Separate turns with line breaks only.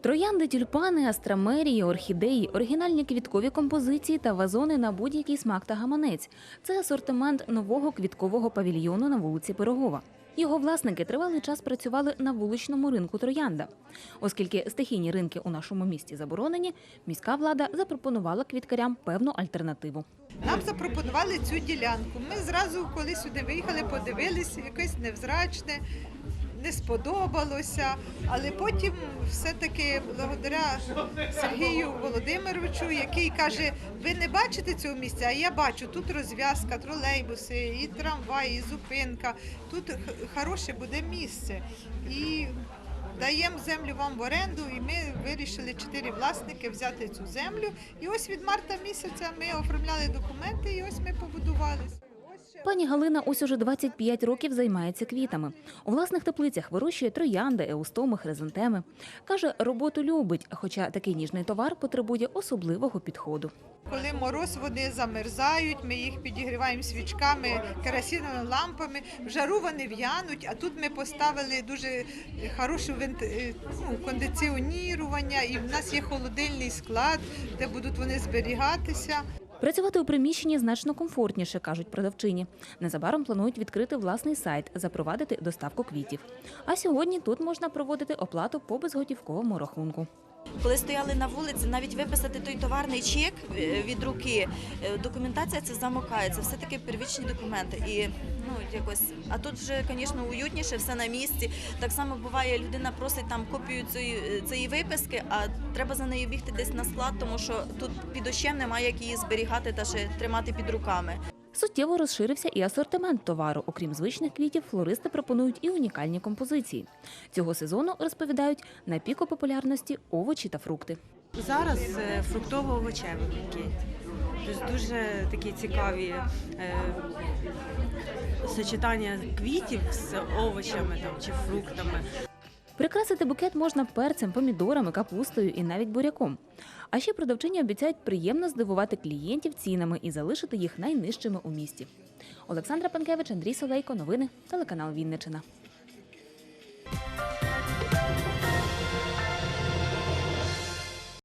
Троянди, тюльпани, астрамерії, орхідеї, оригінальні квіткові композиції та вазони на будь-який смак та гаманець. Це асортимент нового квіткового павільйону на вулиці Пирогова. Його власники тривалий час працювали на вуличному ринку Троянда. Оскільки стихійні ринки у нашому місті заборонені, міська влада запропонувала квіткарям певну альтернативу.
Нам запропонували цю ділянку. Ми зразу, коли сюди виїхали, подивилися, якесь невзрачне, не сподобалося. Але потім все-таки благодаря Сергію Володимировичу, який каже, ви не бачите цього місця, а я бачу, тут розв'язка, тролейбуси, і трамвай, і зупинка. Тут хороше буде місце. І Даємо землю вам в оренду, і ми вирішили чотири власники взяти цю землю. І ось від марта місяця ми оформляли документи, і ось ми побудувалися.
Пані Галина ось уже 25 років займається квітами. У власних теплицях вирощує троянди, еустоми, хризантеми. Каже, роботу любить, хоча такий ніжний товар потребує особливого підходу.
Коли мороз, вони замерзають, ми їх підігріваємо свічками, керосиновими лампами. В жару вони в'януть, а тут ми поставили дуже хороше вент- е, ну, кондиціонірування, і в нас є холодильний склад, де будуть вони зберігатися.
Працювати у приміщенні значно комфортніше, кажуть продавчині. Незабаром планують відкрити власний сайт, запровадити доставку квітів. А сьогодні тут можна проводити оплату по безготівковому рахунку.
Коли стояли на вулиці, навіть виписати той товарний чек е, від руки, е, документація це замокається, все таки первічні документи. І ну якось, а тут вже, звісно, уютніше, все на місці. Так само буває, людина просить там копію цієї, цієї виписки, а треба за нею бігти десь на склад, тому що тут під дощем немає як її зберігати та ще тримати під руками.
Суттєво розширився і асортимент товару. Окрім звичних квітів, флористи пропонують і унікальні композиції. Цього сезону розповідають на піку популярності овочі та фрукти.
Зараз е, фруктово-овочевий букет. Тобто дуже такі цікаві е, сочетання квітів з овочами там, чи фруктами.
Прикрасити букет можна перцем, помідорами, капустою і навіть буряком. А ще продавчині обіцяють приємно здивувати клієнтів цінами і залишити їх найнижчими у місті. Олександра Панкевич, Андрій Солейко. Новини телеканал Вінничина.